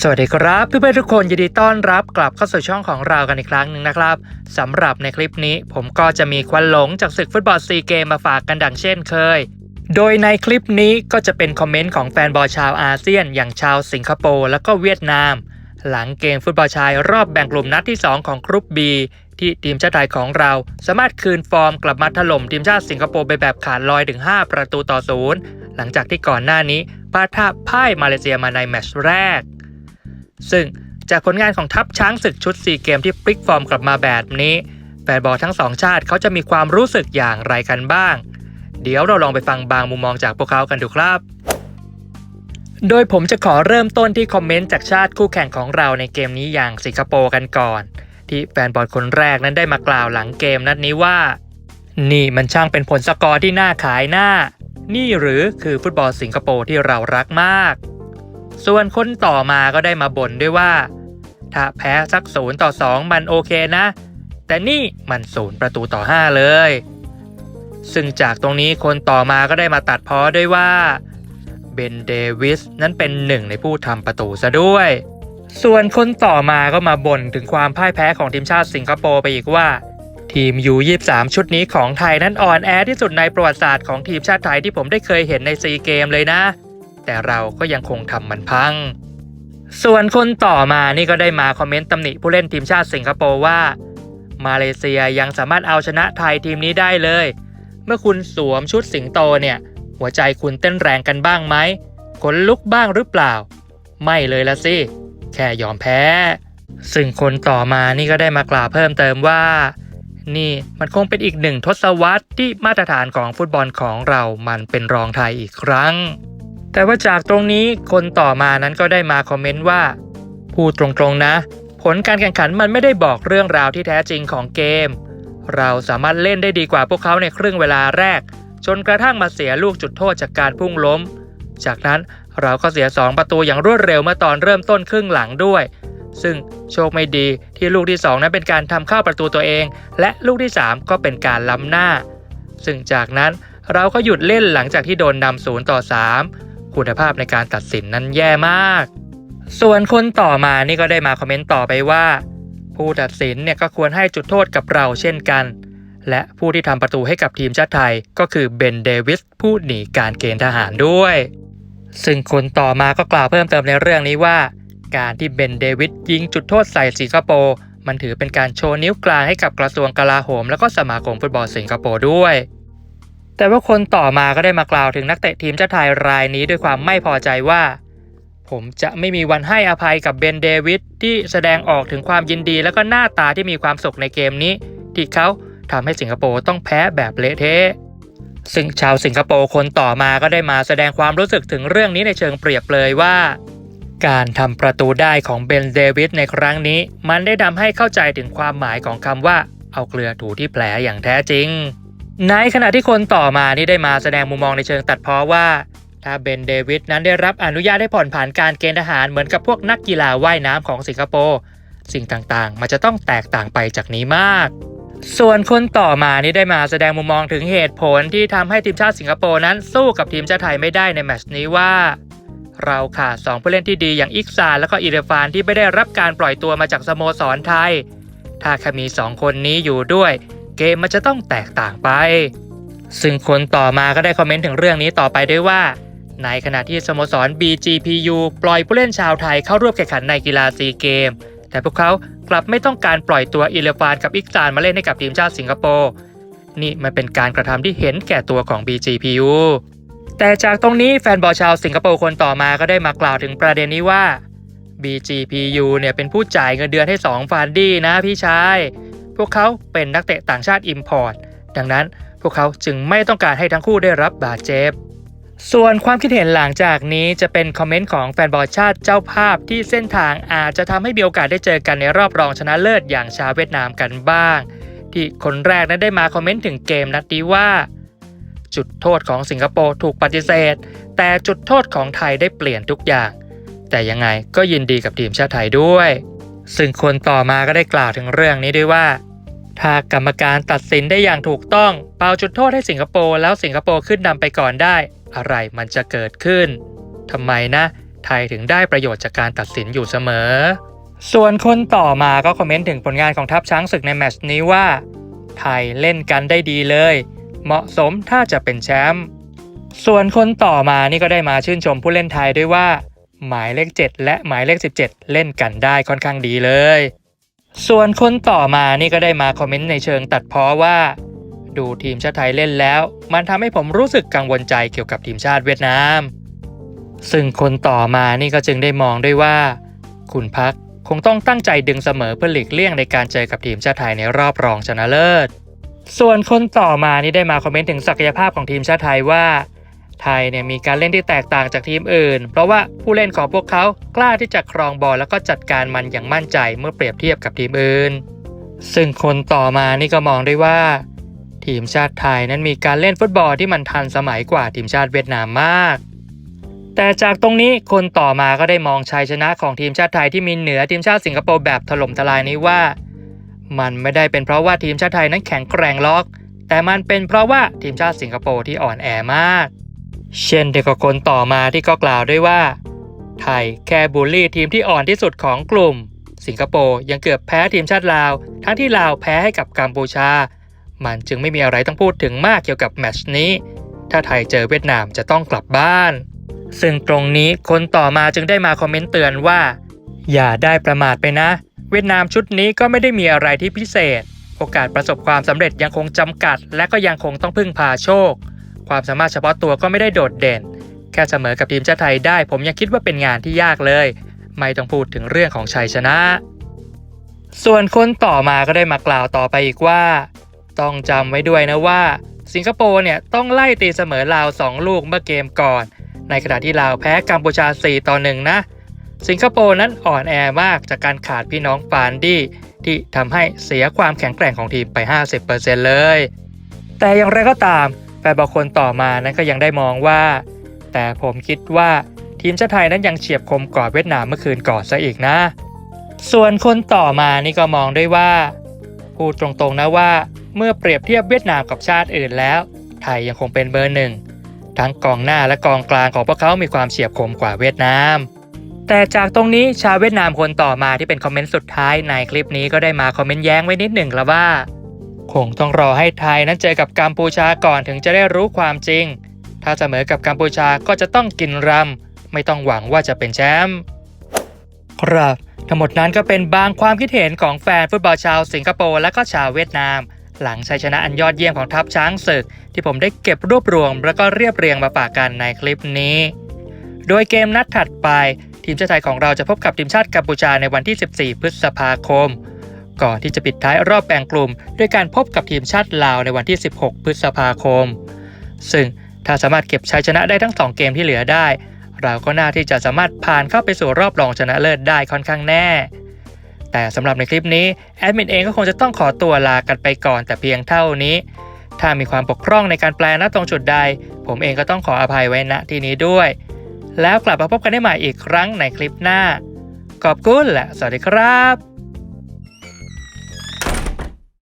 สวัสดีครับเพื่อนๆทุกคนยินดีต้อนรับกลับเข้าสู่ช่องของเรากันอีกครั้งหนึ่งนะครับสำหรับในคลิปนี้ผมก็จะมีควันหลงจากศึกฟุตบอลซีเกมมาฝากกันดังเช่นเคย โดยในคลิปนี้ก็จะเป็นคอมเมนต์ของแฟนบอลชาวอาเซียน อย่างชาวสิงคโปร์แล้วก็เวียดนาม หลังเกมฟุตบอลชายรอบแบ่งกลุ่มนัดที่ 2 ของกรุ๊ป B ที่ทีมชาติไทยของเรา สามารถคืนฟอร์มกลับมาถล่มทีมชาติสิงคโปร์ไปแบบขาดลอยถึง 5 ประตูต่อศูนย์หลังจากที่ก่อนหน้านี้พลาดท่าพ่ายมาเลเซียมาในแมตช์แรก ซึ่งจากผลงานของทัพช้างศึกชุด 4 เกมที่พลิกฟอร์มกลับมาแบบนี้แฟนบอลทั้งสองชาติเขาจะมีความรู้สึกอย่างไรกันบ้าง เดี๋ยวเราลองไปฟังบางมุมมองจากพวกเขากันดูครับ โดยผมจะขอเริ่มต้นที่คอมเมนต์จากชาติคู่แข่งของเราในเกมนี้อย่างสิงคโปร์กันก่อน ที่แฟนบอลคนแรกนั้นได้มากล่าวหลังเกมนัดนี้ว่า นี่มันช่างเป็นผลสกอร์ที่น่าขายหน้า นี่หรือคือฟุตบอลสิงคโปร์ที่เรารักมาก ส่วนคนต่อมาก็ได้มาบ่นด้วยว่า ถ้าแพ้สักศูนย์ต่อสองมันโอเคนะ แต่นี่มันศูนย์ประตูต่อ5เลย ซึ่งจากตรงนี้คนต่อมาก็ได้มาตัดพ้อด้วยว่าเบนเดวิสนั้นเป็นหนึ่งในผู้ทำประตูซะด้วย ส่วนคนต่อมาก็มาบ่นถึงความพ่ายแพ้ของทีมชาติสิงคโปร์ไปอีกว่า ทีมยู23 ชุดนี้ของไทยนั้นอ่อนแอที่สุดในประวัติศาสตร์ของทีมชาติไทยที่ผมได้เคยเห็นในซีเกมเลยนะ แต่เราก็ยังคงทำมันพัง ส่วนคนต่อมานี่ก็ได้มาคอมเมนต์ตำหนิผู้เล่นทีมชาติสิงคโปร์ว่า มาเลเซียยังสามารถเอาชนะไทยทีมนี้ได้เลย เมื่อคุณสวมชุดสิงโตเนี่ย หัวใจคุณเต้นแรงกันบ้างไหมขนลุกบ้างหรือเปล่า ไม่เลยละสิ แค่ยอมแพ้ ซึ่งคนต่อมานี่ก็ได้มากล่าวเพิ่มเติมว่า นี่มันคงเป็นอีกหนึ่งทศวรรษที่มาตรฐานของฟุตบอลของเรามันเป็นรองไทยอีกครั้ง แต่ว่าจากตรงนี้คนต่อมานั้นก็ได้มาคอมเมนต์ว่า พูดตรงๆนะ ผลการแข่งขันมันไม่ได้บอกเรื่องราวที่แท้จริงของเกม เราสามารถเล่นได้ดีกว่าพวกเขาในครึ่งเวลาแรก จนกระทั่งมาเสียลูกจุดโทษจากการพุ่งล้ม จากนั้นเราก็เสีย 2 ประตูอย่างรวดเร็วเมื่อตอนเริ่มต้นครึ่งหลังด้วย ซึ่งโชคไม่ดีที่ลูกที่ 2 นั้นเป็นการทำเข้าประตูตัวเอง และลูกที่ 3 ก็เป็นการล้ำหน้า ซึ่งจากนั้นเราก็หยุดเล่นหลังจากที่โดนนำศูนย์ต่อ 3 คุณภาพในการตัดสินนั้นแย่มาก ส่วนคนต่อมานี่ก็ได้มาคอมเมนต์ต่อไปว่า ผู้ตัดสินเนี่ยก็ควรให้จุดโทษกับเราเช่นกัน และผู้ที่ทำประตูให้กับทีมชาติไทยก็คือเบนเดวิสผู้หนีการเกณฑ์ทหารด้วย ซึ่งคนต่อมาก็กล่าวเพิ่มเติมในเรื่องนี้ว่า การที่เบนเดวิสยิงจุดโทษใส่สิงคโปร์มันถือเป็นการโชว์นิ้วกลางให้กับกระทรวงกลาโหม แล้วก็สมาคมฟุตบอลสิงคโปร์ด้วย แต่ว่าคนต่อมาก็ได้มากล่าวถึงนักเตะทีมชาติไทยรายนี้ด้วยความไม่พอใจว่า ผมจะไม่มีวันให้อภัยกับเบนเดวิดที่แสดงออกถึงความยินดีและก็หน้าตาที่มีความสุขในเกมนี้ ที่เขาทำให้สิงคโปร์ต้องแพ้แบบเละเทะซึ่งชาวสิงคโปร์คนต่อมาก็ได้มาแสดงความรู้สึกถึงเรื่องนี้ในเชิงเปรียบเลยว่า การทำประตูได้ของเบนเดวิดในครั้งนี้ มันได้ทำให้เข้าใจถึงความหมายของคำว่า เอาเกลือถูที่แผลอย่างแท้จริง ในขณะที่คนต่อมานี่ได้มาแสดงมุมมองในเชิงตัดพ้อว่า ถ้าเบนเดวิดนั้นได้รับอนุญาตให้ผ่อนผันการเกณฑ์ทหารเหมือนกับพวกนักกีฬาว่ายน้ำของสิงคโปร์สิ่งต่างๆ มันจะต้องแตกต่างไปจากนี้มาก ส่วนคนต่อมานี่ได้มาแสดงมุมมองถึงเหตุผลที่ทำให้ทีมชาติสิงคโปร์นั้นสู้กับทีมชาติไทยไม่ได้ในแมตช์นี้ว่า เราขาดสองผู้เล่นที่ดีอย่างอิกซานและก็อิเดฟานที่ไม่ได้รับการปล่อยตัวมาจากสโมสรไทย ถ้าแค่มีสองคนนี้อยู่ด้วย เกมมันจะต้องแตกต่างไป ซึ่งคนต่อมาก็ได้คอมเมนต์ถึงเรื่องนี้ต่อไปด้วยว่า ในขณะที่สโมสร BGPU ปล่อยผู้เล่นชาวไทยเข้าร่วมแข่งขันในกีฬาซีเกม แต่พวกเขากลับไม่ต้องการปล่อยตัวอิเลฟานกับอิกซานมาเล่นให้กับทีมชาติสิงคโปร์นี่มันเป็นการกระทำที่เห็นแก่ตัวของ BGPU แต่จากตรงนี้แฟนบอลชาวสิงคโปร์คนต่อมาก็ได้มากล่าวถึงประเด็นนี้ว่า BGPU เนี่ยเป็นผู้จ่ายเงินเดือนให้2ฟานดี้นะพี่ชาย วกเขาเป็นนักเตะต่างชาติอิมพอร์ตดังนั้นพวกเขาจึงไม่ต้องการให้ทั้งคู่ได้รับบาดเจ็บ ส่วนความคิดเห็นหลังจากนี้จะเป็นคอมเมนต์ของแฟนบอลชาติเจ้าภาพที่เส้นทางอาจจะทำให้มีโอกาสได้เจอกันในรอบรองชนะเลิศอย่างชาวเวียดนามกันบ้าง ที่คนแรกนั้นได้มาคอมเมนต์ถึงเกมนัดนี้ว่า จุดโทษของสิงคโปร์ถูกปฏิเสธ แต่จุดโทษของไทยได้เปลี่ยนทุกอย่าง แต่ยังไงก็ยินดีกับทีมชาติไทยด้วย ซึ่งคนต่อมาก็ได้กล่าวถึงเรื่องนี้ด้วยว่า ถ้ากรรมการตัดสินได้อย่างถูกต้อง เป่าจุดโทษให้สิงคโปร์แล้วสิงคโปร์ขึ้นนำไปก่อนได้ อะไรมันจะเกิดขึ้นทำไมนะ ไทยถึงได้ประโยชน์จากการตัดสินอยู่เสมอ ส่วนคนต่อมาก็คอมเมนต์ถึงผลงานของทัพช้างศึกในแมตช์นี้ว่า ไทยเล่นกันได้ดีเลย เหมาะสมถ้าจะเป็นแชมป์ส่วนคนต่อมานี่ก็ได้มาชื่นชมผู้เล่นไทยด้วยว่า หมายเลข 7 และหมายเลข 17 เล่นกันได้ค่อนข้างดีเลย ส่วนคนต่อมานี่ก็ได้มาคอมเมนต์ในเชิงตัดพ้อว่า ดูทีมชาติไทยเล่นแล้ว มันทำให้ผมรู้สึกกังวลใจเกี่ยวกับทีมชาติเวียดนาม ซึ่งคนต่อมานี่ก็จึงได้มองด้วยว่า คุณพักคงต้องตั้งใจดึงเสมอเพื่อหลีกเลี่ยงในการเจอกับทีมชาติไทยในรอบรองชนะเลิศ ส่วนคนต่อมานี่ได้มาคอมเมนต์ถึงศักยภาพของทีมชาติไทยว่า ไทยเนี่ยมีการเล่นที่แตกต่างจากทีมอื่น เพราะว่าผู้เล่นของพวกเขากล้าที่จะครองบอลแล้วก็จัดการมันอย่างมั่นใจเมื่อเปรียบเทียบกับทีมอื่น ซึ่งคนต่อมานี่ก็มองได้ว่า ทีมชาติไทยนั้นมีการเล่นฟุตบอลที่มันทันสมัยกว่าทีมชาติเวียดนามมาก แต่จากตรงนี้คนต่อมาก็ได้มองชัยชนะของทีมชาติไทยที่มีเหนือทีมชาติสิงคโปร์แบบถล่มทลายนี้ว่า มันไม่ได้เป็นเพราะว่าทีมชาติไทยนั้นแข็งแกร่งล็อก แต่มันเป็นเพราะว่าทีมชาติสิงคโปร์ที่อ่อนแอมาก เช่นเดียวกับคนต่อมาที่ก็กล่าวด้วยว่า ไทยแค่บูลลี่ทีมที่อ่อนที่สุดของกลุ่ม สิงคโปร์ยังเกือบแพ้ทีมชาติลาว ทั้งที่ลาวแพ้ให้กับกัมพูชา มันจึงไม่มีอะไรต้องพูดถึงมากเกี่ยวกับแมตช์นี้ ถ้าไทยเจอเวียดนามจะต้องกลับบ้าน ซึ่งตรงนี้คนต่อมาจึงได้มาคอมเมนต์เตือนว่า อย่าได้ประมาทไปนะ เวียดนามชุดนี้ก็ไม่ได้มีอะไรที่พิเศษ โอกาสประสบความสำเร็จยังคงจำกัด และก็ยังคงต้องพึ่งพาโชค ความสามารถเฉพาะตัวก็ไม่ได้โดดเด่น แค่เสมอกับทีมชาติไทยได้ ผมยังคิดว่าเป็นงานที่ยากเลย ไม่ต้องพูดถึงเรื่องของชัยชนะ ส่วนคนต่อมาก็ได้มากล่าวต่อไปอีกว่า ต้องจำไว้ด้วยนะว่า สิงคโปร์เนี่ยต้องไล่ตีเสมอลาว 2 ลูกเมื่อเกมก่อน ในขณะที่ลาวแพ้กัมพูชา 4 ต่อ 1 นะ สิงคโปร์นั้นอ่อนแอมากจากการขาดพี่น้องฟานดี้ที่ทำให้เสียความแข็งแกร่งของทีมไป 50%เลย แต่อย่างไรก็ตาม แฟนบอลคนต่อมานั้นก็ยังได้มองว่า แต่ผมคิดว่าทีมชาติไทยนั้นยังเฉียบคมกว่าเวียดนามเมื่อคืนก่อนซะอีกนะ ส่วนคนต่อมานี่ก็มองด้วยว่าพูดตรงๆนะว่าเมื่อเปรียบเทียบเวียดนามกับชาติอื่นแล้ว ไทยยังคงเป็นเบอร์หนึ่งทั้งกองหน้าและกองกลางของพวกเขามีความเฉียบคมกว่าเวียดนาม แต่จากตรงนี้ชาวเวียดนามคนต่อมาที่เป็นคอมเมนต์สุดท้ายในคลิปนี้ก็ได้มาคอมเมนต์แย้งไว้นิดหนึ่งแล้วว่า คงต้องรอให้ไทยนั้นเจอกับกัมพูชาก่อนถึงจะได้รู้ความจริง ถ้าเสมอกับกัมพูชาก็จะต้องกินรำ ไม่ต้องหวังว่าจะเป็นแชมป์ ครับ ทั้งหมดนั้นก็เป็นบางความคิดเห็นของแฟนฟุตบอลชาวสิงคโปร์และก็ชาวเวียดนาม หลังชัยชนะอันยอดเยี่ยมของทัพช้างศึก ที่ผมได้เก็บรวบรวม แล้วก็เรียบเรียงมาฝากกันในคลิปนี้ โดยเกมนัดถัดไป ทีมชาติไทยของเราจะพบกับทีมชาติกัมพูชาในวันที่ 14 พฤษภาคม ก่อนที่จะปิดท้ายรอบแบ่งกลุ่ม ด้วยการพบกับทีมชาติลาวในวันที่ 16 พฤษภาคม ซึ่งถ้าสามารถเก็บชัยชนะได้ทั้ง 2 เกมที่เหลือได้ เราก็น่าที่จะสามารถผ่านเข้าไปสู่รอบรองชนะเลิศได้ค่อนข้างแน่ แต่สำหรับในคลิปนี้แอดมินเองก็คงจะต้องขอตัวลากันไปก่อนแต่เพียงเท่านี้ ถ้ามีความบกพร่องในการแปลณตรงจุดใด ผมเองก็ต้องขออภัยไว้ณที่นี้ด้วย แล้วกลับมาพบกันได้ใหม่อีกครั้งในคลิปหน้า ขอบคุณและสวัสดีครับ